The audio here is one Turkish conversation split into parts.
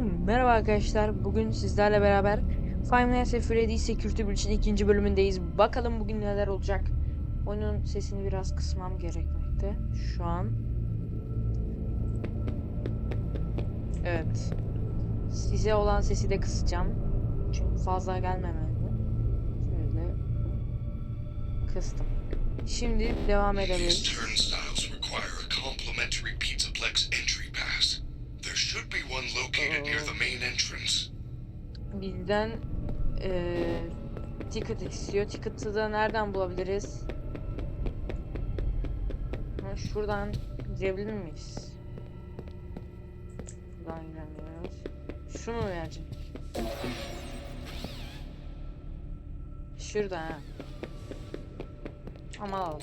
Merhaba arkadaşlar. Bugün sizlerle beraber Five Nights at Freddy's Security Breach'in ikinci bölümündeyiz. Bakalım bugün neler olacak. Oyunun sesini biraz kısmam gerekmekte. Şu an. Evet. Size olan sesi de kısacağım. Çünkü fazla gelmemeli. Şöyle kıstım. Şimdi devam edebiliriz. Should be one located near the main entrance. Bizden eee ticket istiyor. Ticket'ı da nereden bulabiliriz? Ha, şuradan girebilir miyiz? Buradan giremiyoruz. Şunu mu verecek? Şurada ha. Ama alalım.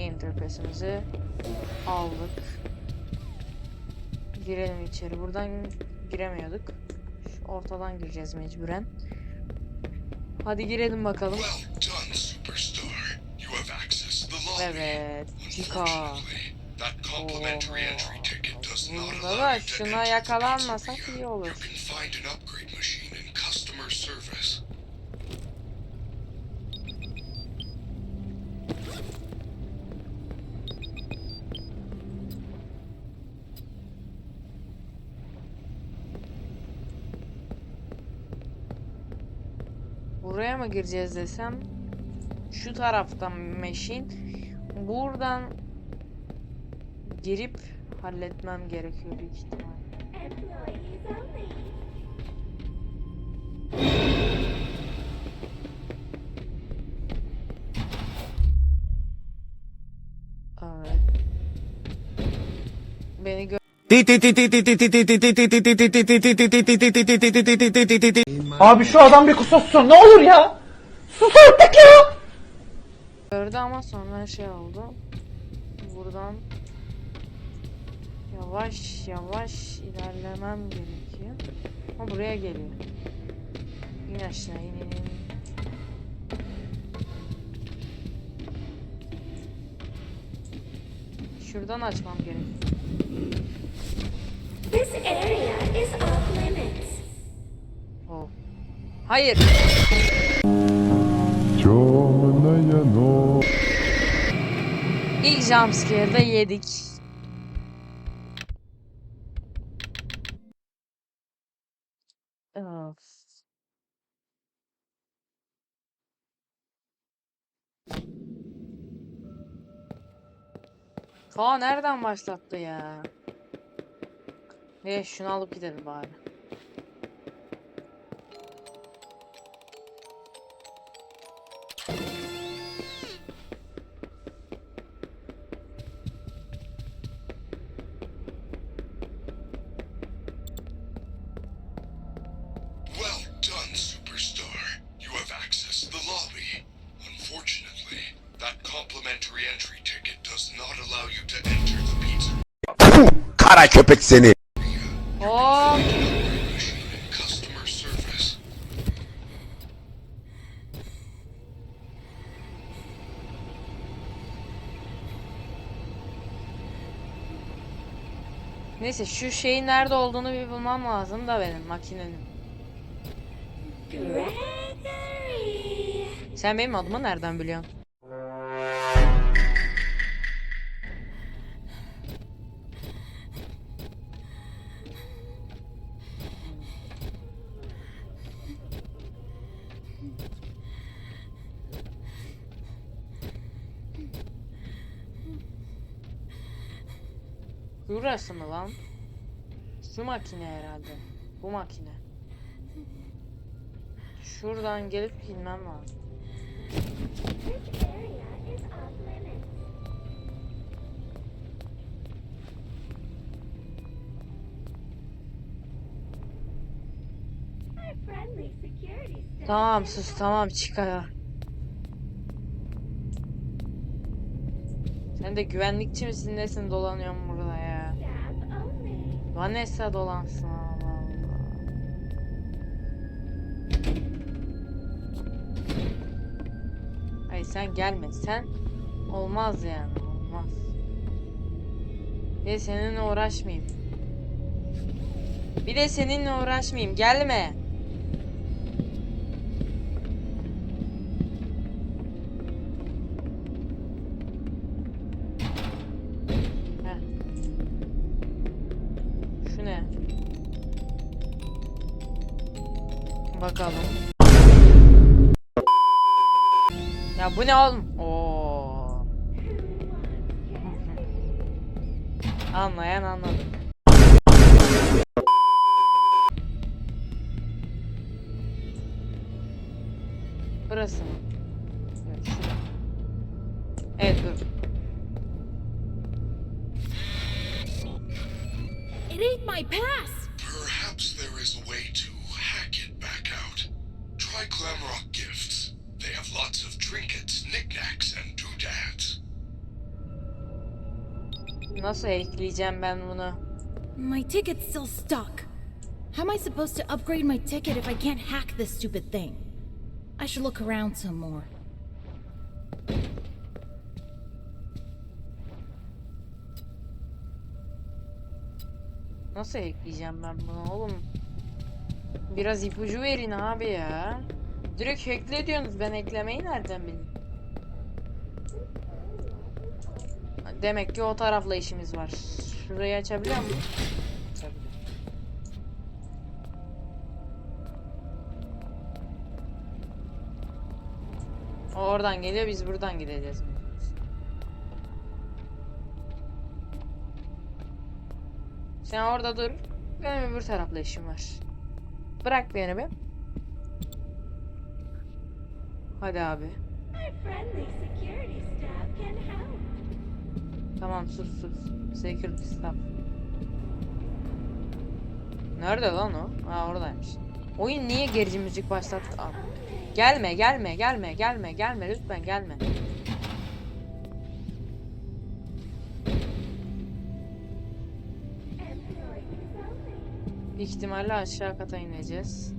Pass'imizi aldık. Girelim içeri. Buradan giremiyorduk. Şu ortadan gireceğiz mecburen. Hadi girelim bakalım. Well done, superstar. You have access to the lobby. Evet. Chica. Unfortunately, that complimentary entry ticket does not Burada allow da you to şuna enter the yakalanmasak pizzeria. iyi olur. You can find an upgrade machine in customer service. Buraya mı gireceğiz desem? Şu taraftan meşin. Buradan girip halletmem gerekiyor büyük ihtimal. Abi şu adam bir kusursun ne olur ya. Sus artık ya. gördü ama sonra şey oldu. Buradan yavaş yavaş ilerlemem gerekiyor. Ama buraya geliyor. İn aşağı in in in. Şuradan açmam gerekiyor. This area is off limits. Oh. Hayır. Темная ночь. İlk jumpscare'da yedik. Of. Kaan nereden başlattı ya? Ne şunu alıp gidelim bari. Well done, superstar. You have access to the lobby. Unfortunately, that complimentary entry ticket does not allow you to enter the pizza Kara köpek seni. Hop. upgrade machine in customer service. Neyse şu şeyin nerede olduğunu bir bulmam lazım da benim makinenin. Gregory. Sen benim adımı nereden biliyorsun? Burası mı lan? Şu makine herhalde. Bu makine. Şuradan gelip inmem lazım. Tamam sus tamam çık ayağa. Sen de güvenlikçi misin nesin dolanıyorsun burada ya? Vanessa dolansın Allah Allah. Hayır sen gelme sen olmaz yani olmaz. De seninle uğraşmayayım. Bir de seninle uğraşmayayım. Gelme. Bu ne oğlum? Oo. Anlayan anladı. Burası mı? Evet, dur. It my pass! Nasıl ekleyeceğim ben bunu? My ticket's still stuck. How am I supposed to upgrade my ticket if I can't hack this stupid thing? I should look around some more. Nasıl ekleyeceğim ben bunu oğlum? Biraz ipucu verin abi ya. Direkt hackle diyorsunuz. Ben eklemeyi nereden bileyim? Demek ki o tarafla işimiz var. Şurayı açabiliyor muyum? Açabiliyorum. O oradan geliyor biz buradan gideceğiz. Sen orada dur. Benim öbür tarafla işim var. Bırak beni bir. Hadi abi. Help. Tamam sus sus. Security staff. Nerede lan o? Ha oradaymış. Oyun niye gerici müzik başlattı? Aa, Gelme gelme gelme gelme gelme lütfen gelme. Büyük ihtimalle aşağı kata ineceğiz.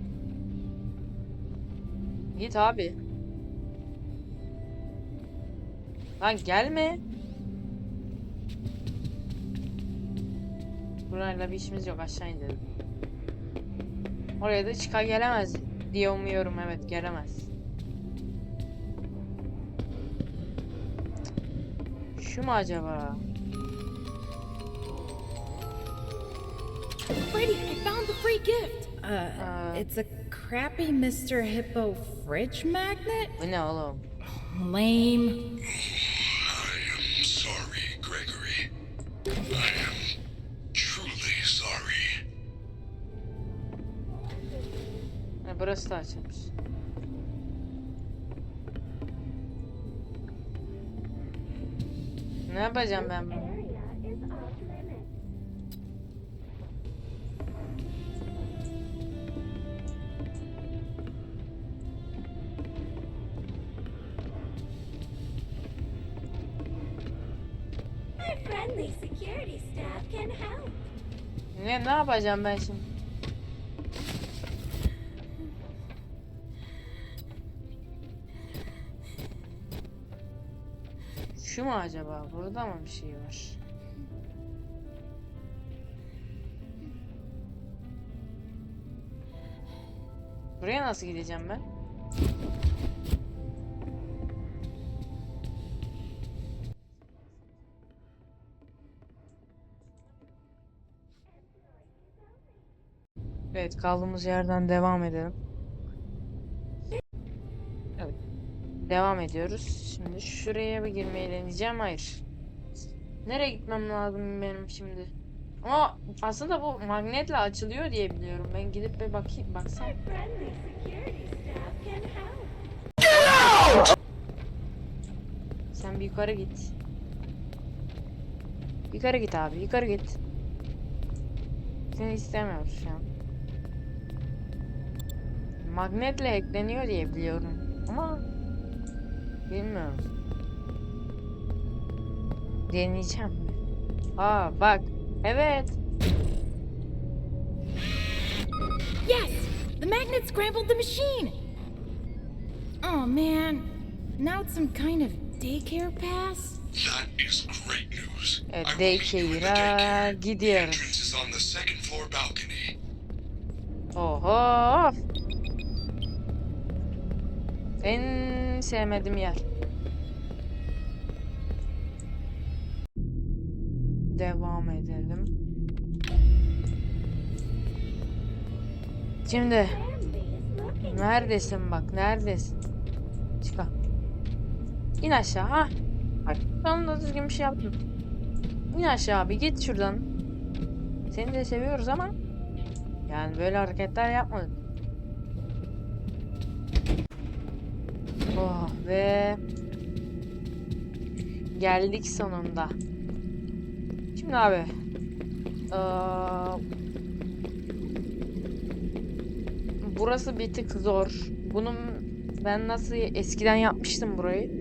Git abi. Lan gelme. Burayla bir işimiz yok aşağı inelim. Oraya da çıka gelemez diye umuyorum evet gelemez. Şu mu acaba? Freddy, I found the free gift! Uh, Uh. it's a crappy Mr. Hippo fridge magnet? Bu ne oğlum? Lame. Burası da açılmış. Ne yapacağım ben bunu? Ne, ne yapacağım ben şimdi? Şu mu acaba? Burada mı bir şey var? Buraya nasıl gideceğim ben? Evet kaldığımız yerden devam edelim. Devam ediyoruz. Şimdi şuraya bir girmeyi deneyeceğim. Hayır. Nereye gitmem lazım benim şimdi? Ama aslında bu magnetle açılıyor diye biliyorum. Ben gidip bir bakayım, baksam. Sen bir yukarı git. Yukarı git abi, yukarı git. Seni istemiyoruz şu an. Magnetle ekleniyor diye biliyorum. Ama bilmiyorum. Deneyeceğim. Aa bak. Evet. Yes! The magnet scrambled the machine! Oh man, now it's some kind of daycare pass? That is great news. Evet, daycare'a The gidiyoruz. entrance is on the second floor balcony. Oho. En sevmediğim yer. Devam edelim. Şimdi neredesin bak neredesin? Çık al. İn aşağı ha. Bak sonunda düzgün bir şey yaptın. İn aşağı abi git şuradan. Seni de seviyoruz ama yani böyle hareketler yapmadık. Oh ve geldik sonunda. Şimdi abi eee, burası bir tık zor. Bunun ben nasıl eskiden yapmıştım burayı.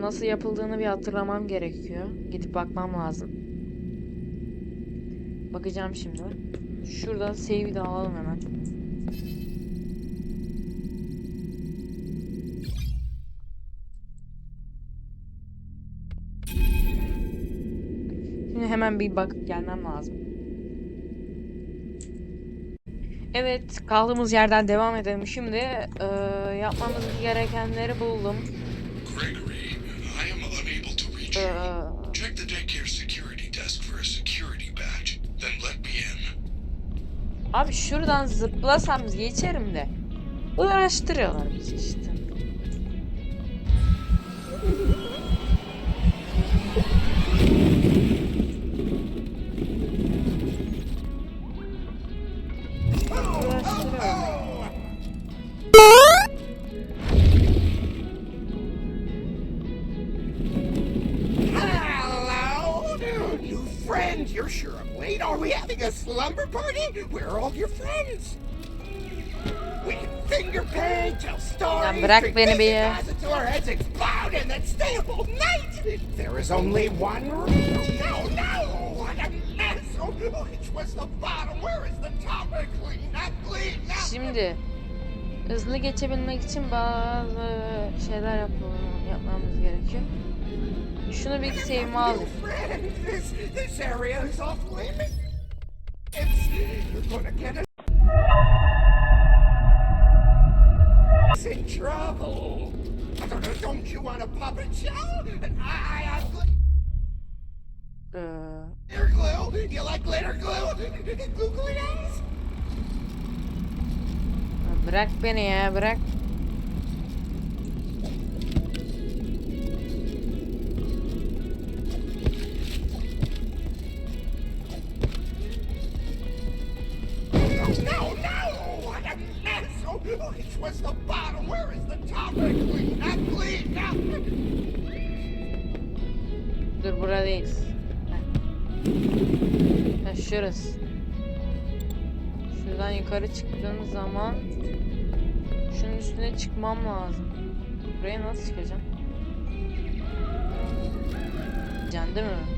Nasıl yapıldığını bir hatırlamam gerekiyor. Gidip bakmam lazım. Bakacağım şimdi. Şuradan save'i de alalım hemen. Hemen bir bakıp gelmem lazım. Evet, kaldığımız yerden devam edelim. Şimdi eee, yapmamız gerekenleri buldum. Gregory, I am unable to reach you. Eee, Check the daycare security desk for a security badge. Then let me in. abi şuradan zıplasam geçerim de. Uğraştırıyorlar bizi işte. Then stay up all night. There is only one rule. No, no! What a mess! Oh, which was the bottom? Where is the top? Clean up, clean up. Şimdi hızlı geçebilmek için bazı şeyler yap yapmamız gerekiyor. Şunu bir friends, this, this area is off limits. Gonna get us in trouble. I Don't, know, don't you want a puppet show? I, I have Ee, glitter glue. You like glitter glue? Glue eyes? bırak beni ya bırak. Was the bottom? Where is the top? Up, clean up. Dur burada değil. Heh. Heh, şurası. Şuradan yukarı çıktığım zaman şunun üstüne çıkmam lazım. Buraya nasıl çıkacağım? Can değil mi?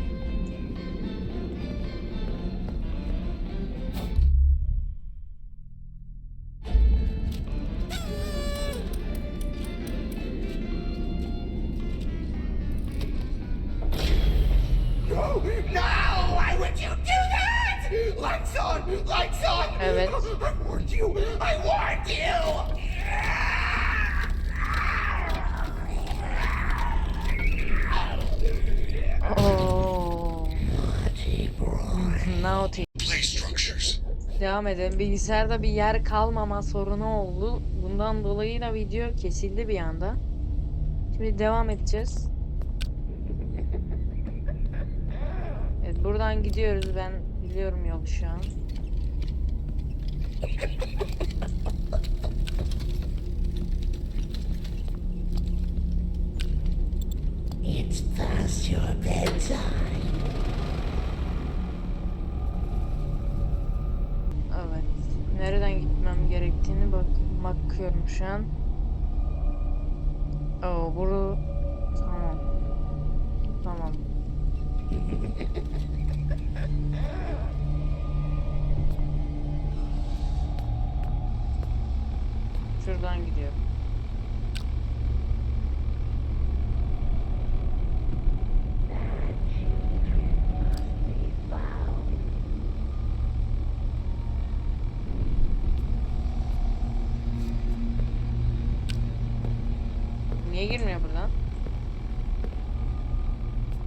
Devam edelim. Bilgisayarda bir yer kalmama sorunu oldu. Bundan dolayı da video kesildi bir anda. Şimdi devam edeceğiz. Evet buradan gidiyoruz. Ben biliyorum yolu şu an. Bakıyorum şu an. Oo, buru tamam. Tamam. Şuradan gidiyorum. Niye girmiyor buradan?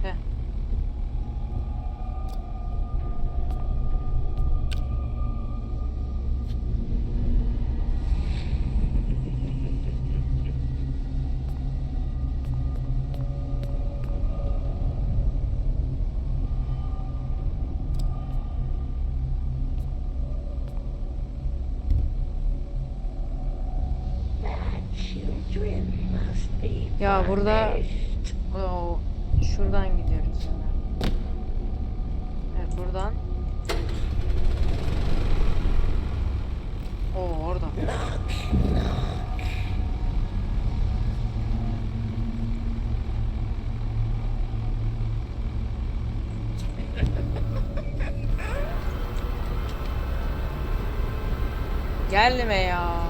Heh. Children must be Ya burada o şuradan gidiyoruz. Evet buradan. O orada. Gelme ya.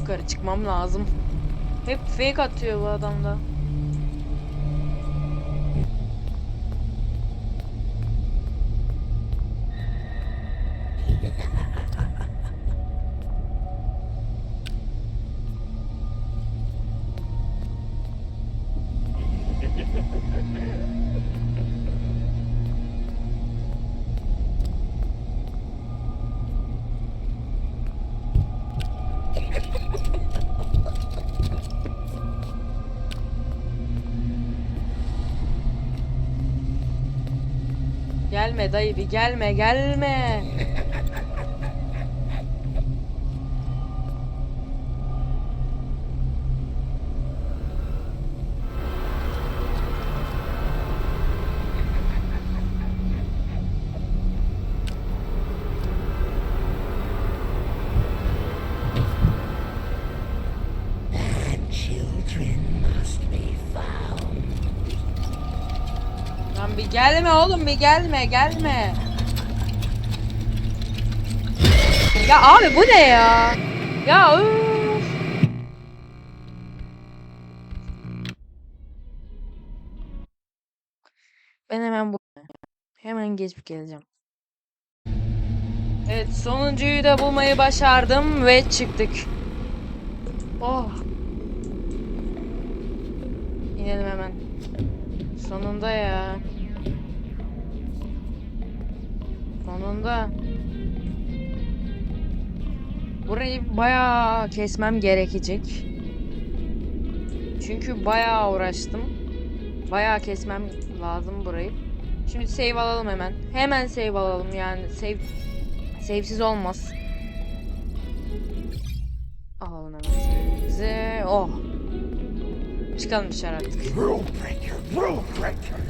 Yukarı çıkmam lazım. Hep fake atıyor bu adamda. Gelme dayı bir gelme gelme. Gelme oğlum bir gelme gelme. Ya abi bu ne ya? Ya üf. Ben hemen bu hemen geçip geleceğim. Evet sonuncuyu da bulmayı başardım ve çıktık. Oh. İnelim hemen. Sonunda ya. Sonunda. Burayı bayağı kesmem gerekecek. Çünkü bayağı uğraştım. Bayağı kesmem lazım burayı. Şimdi save alalım hemen. Hemen save alalım yani save save'siz olmaz. Alalım hemen save'imizi. Oh. Çıkalım dışarı artık. Rule breaker, rule breaker.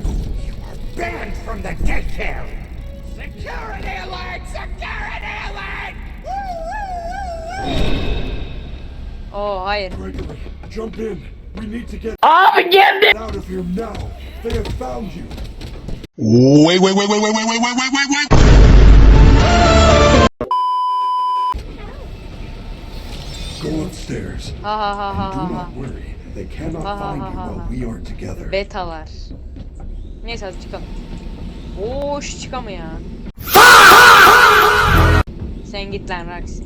You are banned from the daycare. Security alert! Security alert! Oh hayır. Gregory, jump in. We need to get out of here now. They have found you. Wait, wait, wait, wait, wait, wait, wait, wait, wait, wait, wait. Go upstairs. Ha ha ha ha Do ha ha. not worry. They cannot Ha, ha, find ha, you ha, while ha. we are together. Betalar. Neyse hadi çıkalım. Oş çıkamıyor. Sen git lan Rax.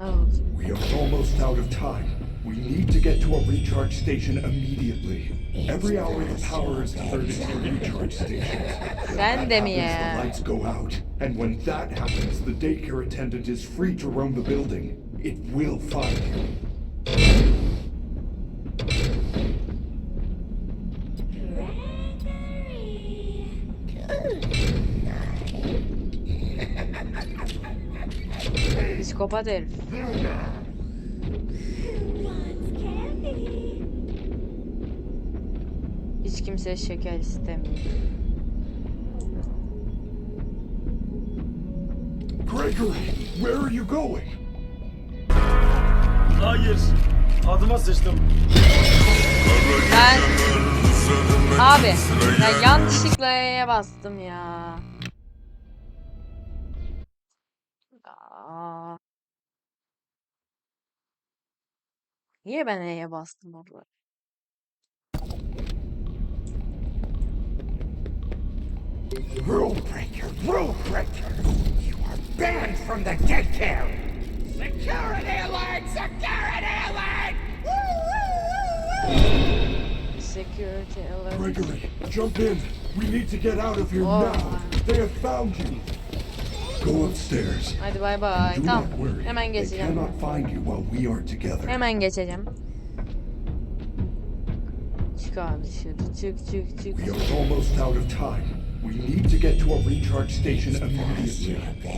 Oh. We are almost out of time. We need to get to a recharge station immediately. Every hour the power is diverted to recharge stations. De mi Happens, the lights go out, and when that happens, the daycare attendant is free to roam the building. It will find you. Psikopat herif. Hiç kimse şeker istemiyor. Gregory, where are you going? Hayır. Adıma sıçtım. Ben... Abi, ya yanlışlıkla E'ye bastım ya. Niye ben E'ye bastım orada? Rule breaker, rule breaker! You are banned from the daycare! Security alert! Security alert! Woo, woo, woo, woo! Security alert. Gregory, jump in. We need to get out of here Oh. now. They have found you. Go upstairs. Hadi bay bay. Do Tamam. not worry. Hemen They geçeceğim. cannot find you while we are together. Hemen geçeceğim. Çık abi dışarı. Çık çık çık. We are almost out of time. We need to get to a recharge station immediately.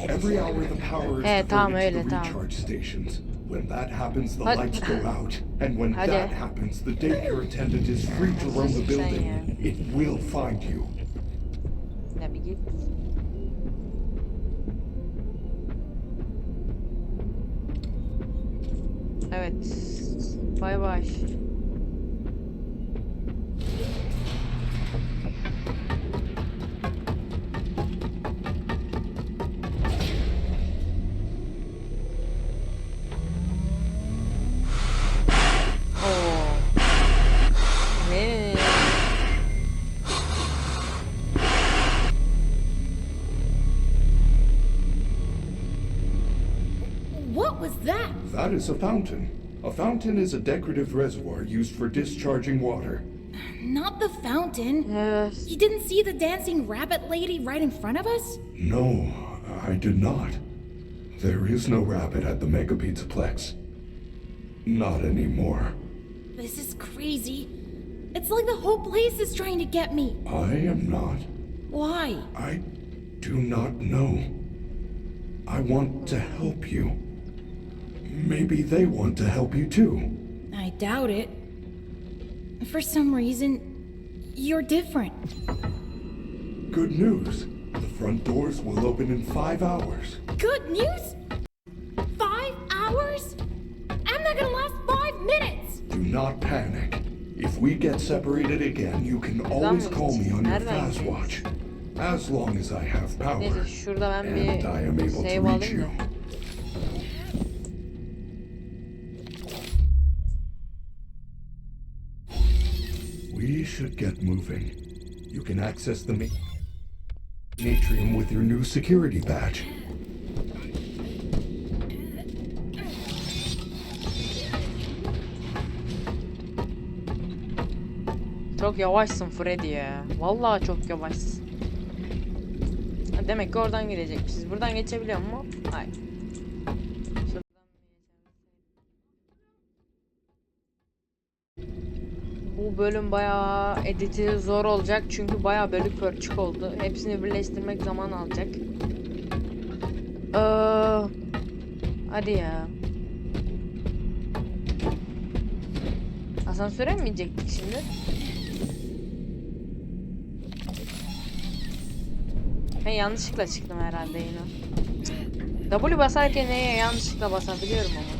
Every hour the power is Evet, tamam, diverted to the tamam. recharge stations. When that happens, the Hadi. lights go out. And when Hadi. that happens, the daycare attendant is free to roam the Sen building. ya. It will find you. Ne bir git. Evet. Bay bay. That? That is a fountain. A fountain is a decorative reservoir used for discharging water. Not the fountain. Evet. You didn't see the dancing rabbit lady right in front of us? No, I did not. There is no rabbit at the Mega Pizzaplex. Not anymore. This is crazy. It's like the whole place is trying to get me. I am not. Why? I do not know. I want to help you. Maybe they want to help you too. I doubt it. For some reason, you're different. Good news. The front doors will open in five hours. Good news? Five hours? I'm not gonna last five minutes! Do not panic. If we get separated again, you can always call me on your Nereden fast gideceğiz? watch. As long as I have power. Neyse şurada ben And I am bir able to save reach alayım you. da. We should get moving. You can access the atrium with your new security badge. Çok yavaşsın Freddy ya. Vallahi çok yavaşsın. Demek ki oradan girecekmişiz. Buradan geçebiliyor mu? Hayır. Bu bölüm bayağı editi zor olacak çünkü bayağı bölük pörçük oldu. Hepsini birleştirmek zaman alacak. Ee, hadi ya. Asansöre mi inecektik şimdi? Ben yanlışlıkla çıktım herhalde yine. W basarken neye yanlışlıkla basabiliyorum ama.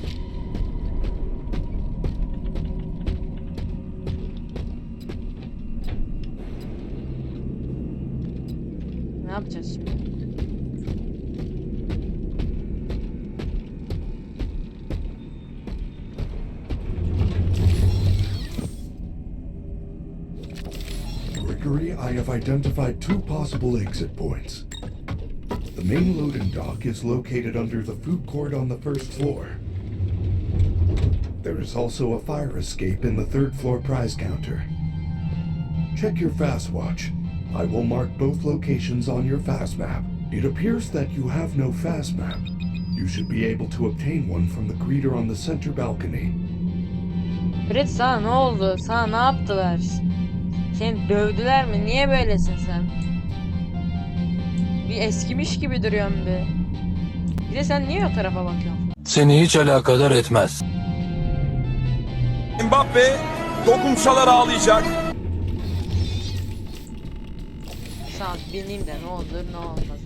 Gregory, I have identified two possible exit points. The main loading dock is located under the food court on the first floor. There is also a fire escape in the third floor prize counter. Check your fast watch. I will mark both locations on your fast map. It appears that you have no fast map. You should be able to obtain one from the greeter on the center balcony. Fred sana ne oldu? Sana ne yaptılar? Seni dövdüler mi? Niye böylesin sen? Bir eskimiş gibi duruyorsun bir. Bir de sen niye o tarafa bakıyorsun? Seni hiç alakadar etmez. Mbappe dokunsalar ağlayacak. Tamam bineyim de ne olur ne olmaz.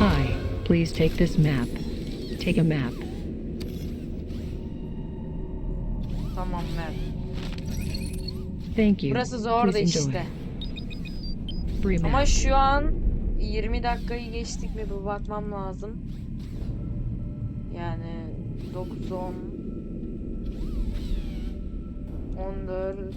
Hi, please take this map. Take a map. Tamam Mert. Thank you. Burası zor da Please işte. Map. Ama şu an 20 dakikayı geçtik mi bir bakmam lazım. Yani 9 10 14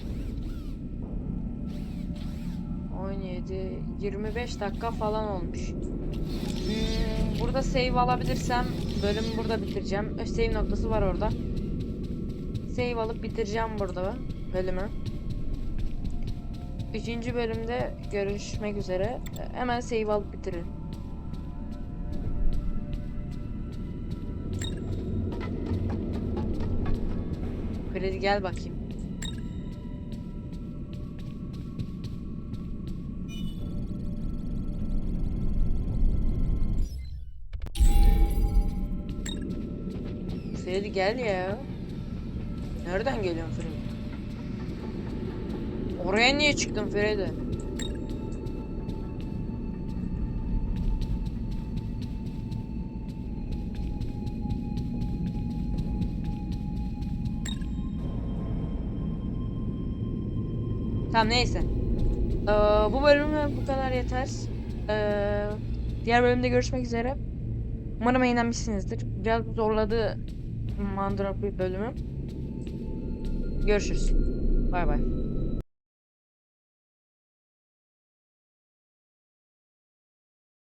17 25 dakika falan olmuş. Hmm, burada save alabilirsem bölümü burada bitireceğim. Save noktası var orada. Save alıp bitireceğim burada bölümü. Üçüncü bölümde görüşmek üzere. Hemen save alıp bitirelim. Freddy gel bakayım. Freddy gel ya. Nereden geliyorsun Freddy? Oraya niye çıktın Freddy? Tamam neyse. Ee, bu bölümü bu kadar yeter. Ee, diğer bölümde görüşmek üzere. Umarım eğlenmişsinizdir. Biraz zorladı Mandrap bir bölümü. Görüşürüz. Bay bay.